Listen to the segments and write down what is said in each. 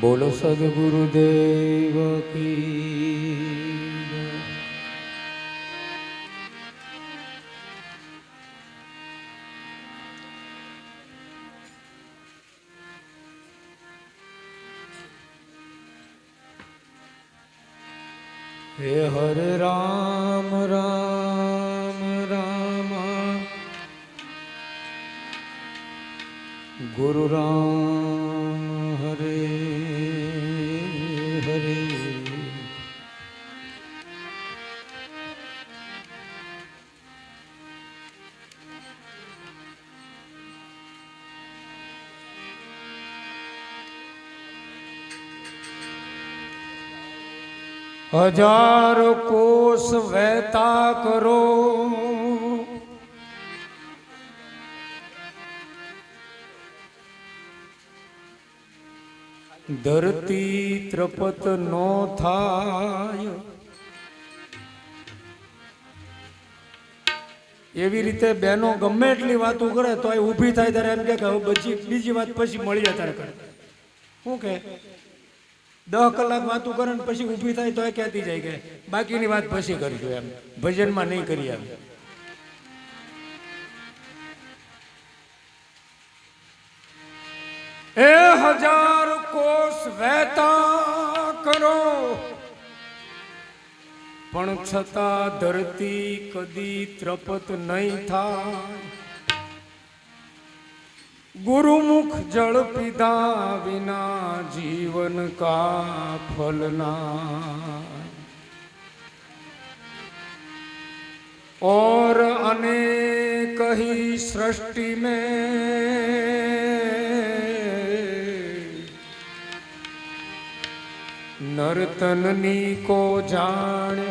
બોલો સદગુરુદેવ કી. હે હરે રામ રામ રામ ગુરુ રામ હજાર કોષ વહેતા કરો. ધરતી ત્રપત નો થાય. એવી રીતે બેનો ગમે એટલી વાતો કરે, તો એ ઊભી થાય ત્યારે એમ કે હવે બીજી વાત પછી મળીએ ત્યારે કરે શું કે દસ કલાક વાતું કરે ને પછી ઊભી થાય તો એ કહેતી જાય કે બાકીની વાત પછી કરજો એમ. ભજનમાં નહીં કરી એમ. એ હજાર કોષ વહેતા કરો. પણ છતાં ધરતી કદી ત્રપત નહીં થાય. ગુરુમુખ જળ પીધા વિના જીવન કા ફલના और अनेक ही सृष्टि में नर्तननी को जान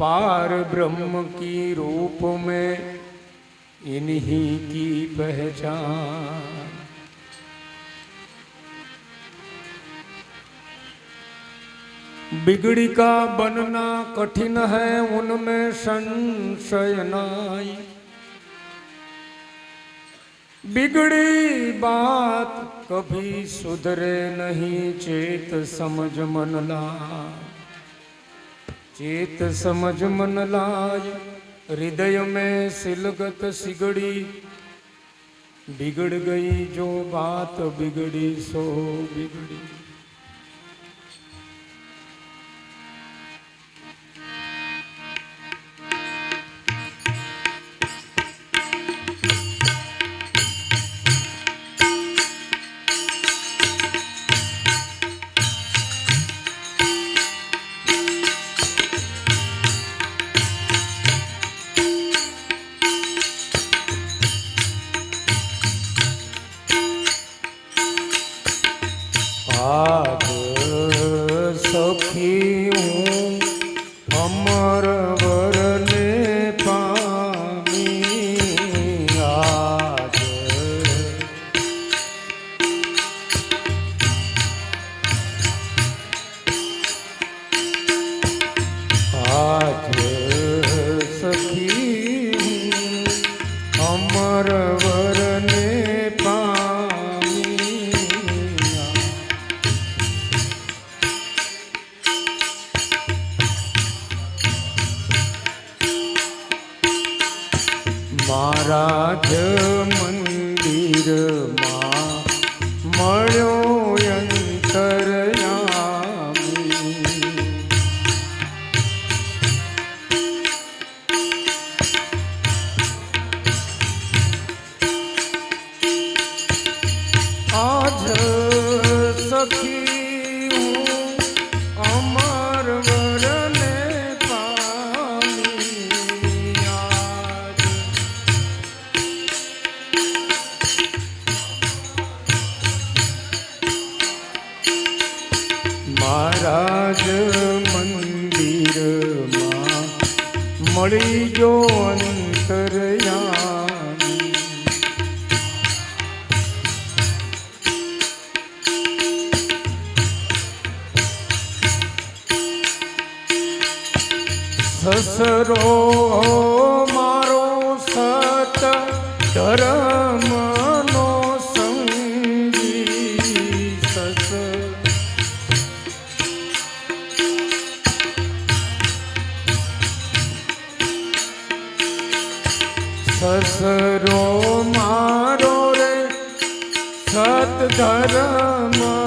पार ब्रह्म की रूप में इन्हीं की पहचान। बिगड़ी का बनना कठिन है, उनमें संशय नाई बिगड़ी बात कभी सुधरे नहीं, चेत समझ मन ला चेत समझ मन लाय हृदय में सिलगत सिगड़ी बिगड़ गई जो बात बिगड़ी सो बिगड़ी આજ સખી હું અમર વરને પામી આજ આજ સખી અમર સસરો મારો સત ધરમનો સંગી સસ. સસરો મારો રે સત ધરમ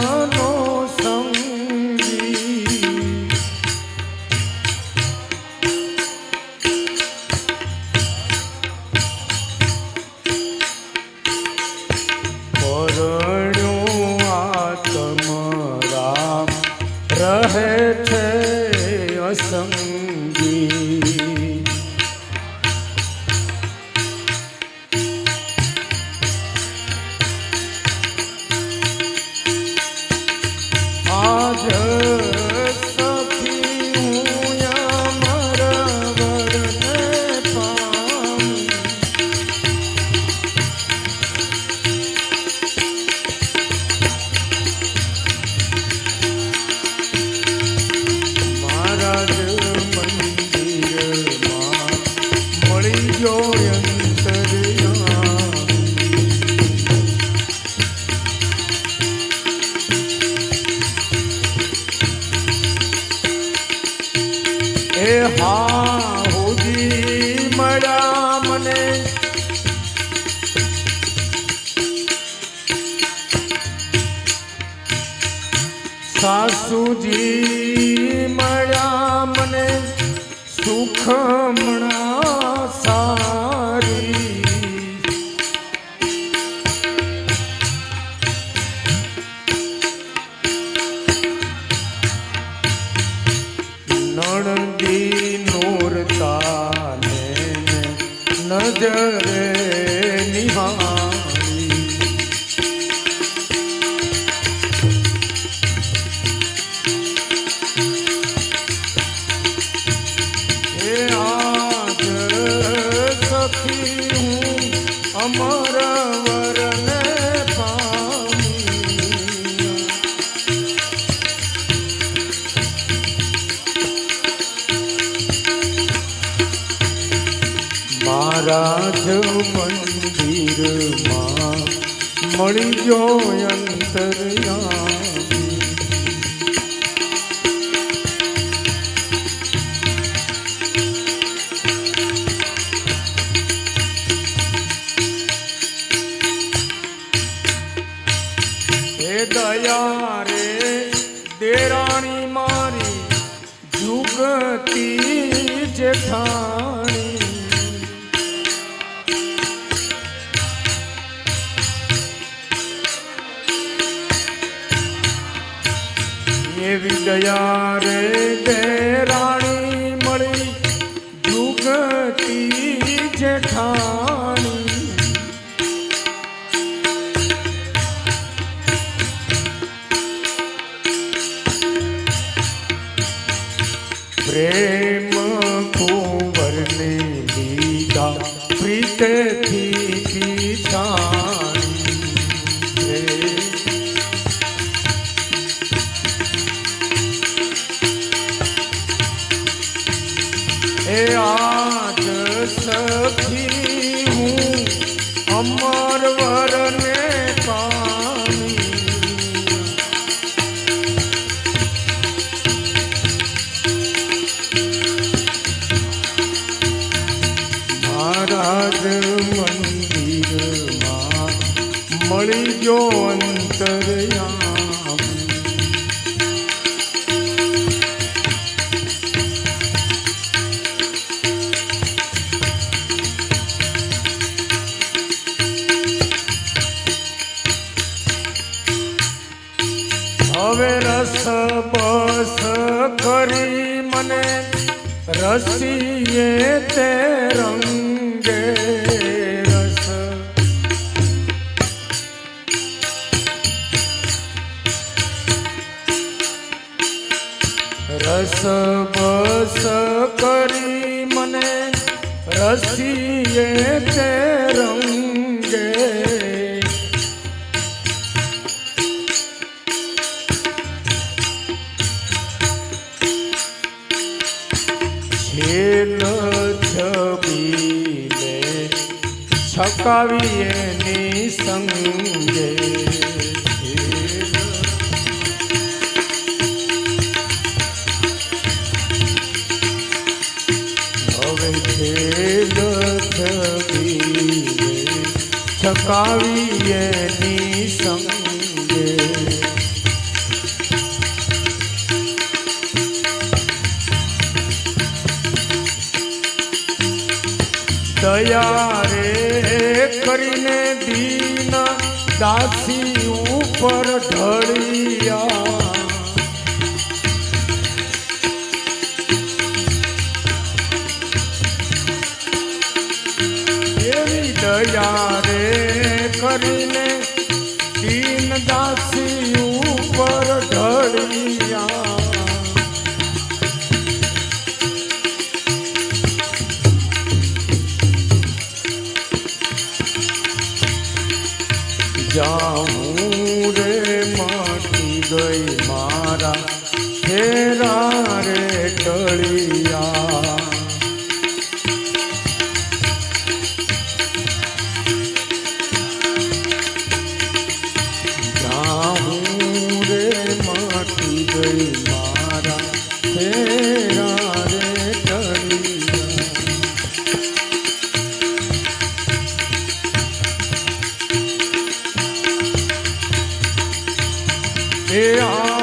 સાસુજી મળ્યા મને સુખમણા સારી. નણદી નોરતા નજરે અમર વરને મહારાજ મંદિરમાં મળી જો અંતરયામી એવી દયા રે દેરાણી મળી જુગતી જેઠાણી પ્રેમ કુંવરને લીધા પ્રીતથી બસ કરી મને રસીએ તે રંગે રસ. રસ બસ કરી મને રસીએ તે રંગે મુકાવી એની સંગે હવે ખેલ થવી છકાવી એની સંગે દયા રે કરીને દીન દાસી ઉપર ઢળિયા. દયા રે કરીને દીન દાસી know